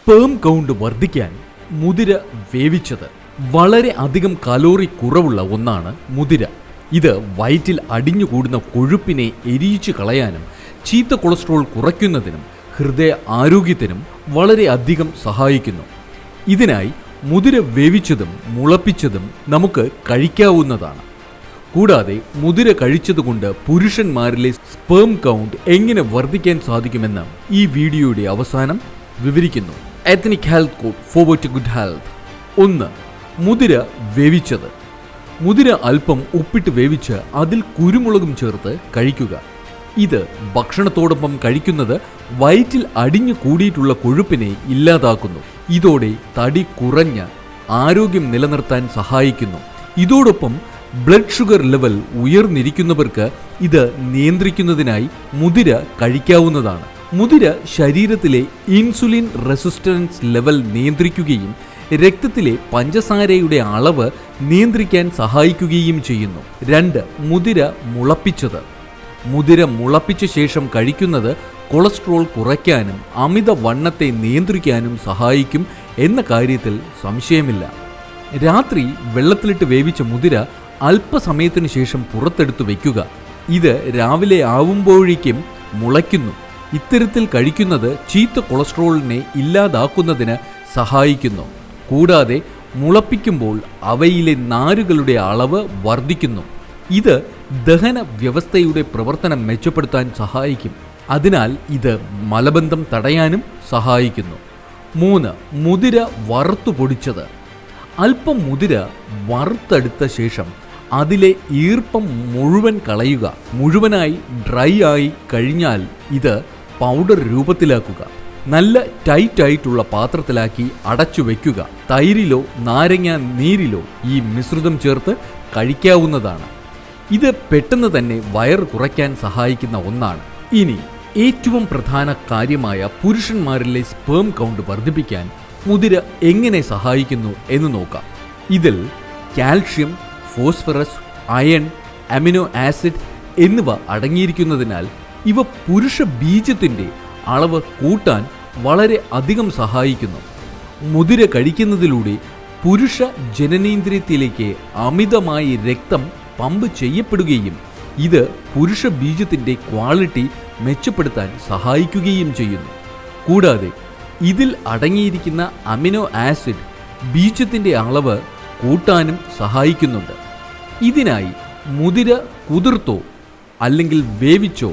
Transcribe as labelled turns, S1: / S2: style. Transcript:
S1: Sperm count വർദ്ധിക്കാൻ മുതിര വേവിച്ചത്. വളരെ അധികം കലോറി കുറവുള്ള ഒന്നാണ് മുതിര. ഇത് വയറ്റിൽ അടിഞ്ഞുകൂടുന്ന കൊഴുപ്പിനെ എരിയിച്ചു കളയാനും ചീത്ത കൊളസ്ട്രോൾ കുറയ്ക്കുന്നതിനും ഹൃദയ ആരോഗ്യത്തിനും വളരെയധികം സഹായിക്കുന്നു. ഇതിനായി മുതിര വേവിച്ചതും മുളപ്പിച്ചതും നമുക്ക് കഴിക്കാവുന്നതാണ്. കൂടാതെ മുതിര കഴിച്ചതുകൊണ്ട് പുരുഷന്മാരിലെ സ്പേം കൗണ്ട് എങ്ങനെ വർദ്ധിക്കാൻ സാധിക്കുമെന്ന് ഈ വീഡിയോയുടെ അവസാനം വിവരിക്കുന്നു. Ethnic health code forward to good health ഒന്ന് മുതിര വേവിച്ചത്. മുതിര അല്പം ഉപ്പിട്ട് വേവിച്ച് അതിൽ കുരുമുളകും ചേർത്ത് കഴിക്കുക. ഇത് ഭക്ഷണത്തോടൊപ്പം കഴിക്കുന്നത് വയറ്റിൽ അടിഞ്ഞു കൂടിയിട്ടുള്ള കൊഴുപ്പിനെ ഇല്ലാതാക്കുന്നു. ഇതോടെ തടി കുറഞ്ഞ് ആരോഗ്യം നിലനിർത്താൻ സഹായിക്കുന്നു. ഇതോടൊപ്പം ബ്ലഡ് ഷുഗർ ലെവൽ ഉയർന്നിരിക്കുന്നവർക്ക് ഇത് നിയന്ത്രിക്കുന്നതിനായി മുതിര കഴിക്കാവുന്നതാണ്. മുതിര ശരീരത്തിലെ ഇൻസുലിൻ റെസിസ്റ്റൻസ് ലെവൽ നിയന്ത്രിക്കുകയും രക്തത്തിലെ പഞ്ചസാരയുടെ അളവ് നിയന്ത്രിക്കാൻ സഹായിക്കുകയും ചെയ്യുന്നു. രണ്ട് മുതിര മുളപ്പിച്ചത്. മുതിര മുളപ്പിച്ച ശേഷം കഴിക്കുന്നത് കൊളസ്ട്രോൾ കുറയ്ക്കാനും അമിത വണ്ണത്തെ നിയന്ത്രിക്കാനും സഹായിക്കും എന്ന കാര്യത്തിൽ സംശയമില്ല. രാത്രി വെള്ളത്തിലിട്ട് വേവിച്ച മുതിര അല്പസമയത്തിന് ശേഷം പുറത്തെടുത്ത് വയ്ക്കുക ഇത് രാവിലെ ആവുമ്പോഴേക്കും മുളയ്ക്കുന്നു. ഇത്തരത്തിൽ കഴിക്കുന്നത് ചീത്ത കൊളസ്ട്രോളിനെ ഇല്ലാതാക്കുന്നതിന് സഹായിക്കുന്നു. കൂടാതെ മുളപ്പിക്കുമ്പോൾ അവയിലെ നാരുകളുടെ അളവ് വർദ്ധിക്കുന്നു. ഇത് ദഹന വ്യവസ്ഥയുടെ പ്രവർത്തനം മെച്ചപ്പെടുത്താൻ സഹായിക്കും. അതിനാൽ ഇത് മലബന്ധം തടയാനും സഹായിക്കുന്നു. മൂന്ന് മുതിര വറുത്തു പൊടിച്ചത്. അല്പം മുതിര വറുത്തെടുത്ത ശേഷം അതിലെ ഈർപ്പം മുഴുവൻ കളയുക. മുഴുവനായി ഡ്രൈ ആയി കഴിഞ്ഞാൽ ഇത് പൗഡർ രൂപത്തിലാക്കുക. നല്ല ടൈറ്റ് ആയിട്ടുള്ള പാത്രത്തിലാക്കി അടച്ചു വയ്ക്കുക തൈരിലോ നാരങ്ങ നീരിലോ ഈ മിശ്രിതം ചേർത്ത് കഴിക്കാവുന്നതാണ്. ഇത് പെട്ടെന്ന് തന്നെ വയർ കുറയ്ക്കാൻ സഹായിക്കുന്ന ഒന്നാണ്. ഇനി ഏറ്റവും പ്രധാന കാര്യമായ പുരുഷന്മാരിലെ സ്പേം കൗണ്ട് വർദ്ധിപ്പിക്കാൻ മുതിര എങ്ങനെ സഹായിക്കുന്നു എന്ന് നോക്കാം. ഇതിൽ calcium phosphorus iron amino acid എന്നിവ അടങ്ങിയിരിക്കുന്നതിനാൽ ഇവ പുരുഷ ബീജത്തിന്റെ അളവ് കൂട്ടാൻ വളരെ അധികം സഹായിക്കുന്നു. മുതിര കഴിക്കുന്നതിലൂടെ പുരുഷ ജനനേന്ദ്രിയത്തിലേക്ക് അമിതമായി രക്തം പമ്പ് ചെയ്യപ്പെടുകയും ഇത് പുരുഷ ബീജത്തിന്റെ ക്വാളിറ്റി മെച്ചപ്പെടുത്താൻ സഹായിക്കുകയും ചെയ്യുന്നു. കൂടാതെ ഇതിൽ അടങ്ങിയിരിക്കുന്ന അമിനോ ആസിഡ് ബീജത്തിന്റെ അളവ് കൂട്ടാനും സഹായിക്കുന്നുണ്ട്. ഇതിനായി മുതിര കുതിർത്തോ അല്ലെങ്കിൽ വേവിച്ചോ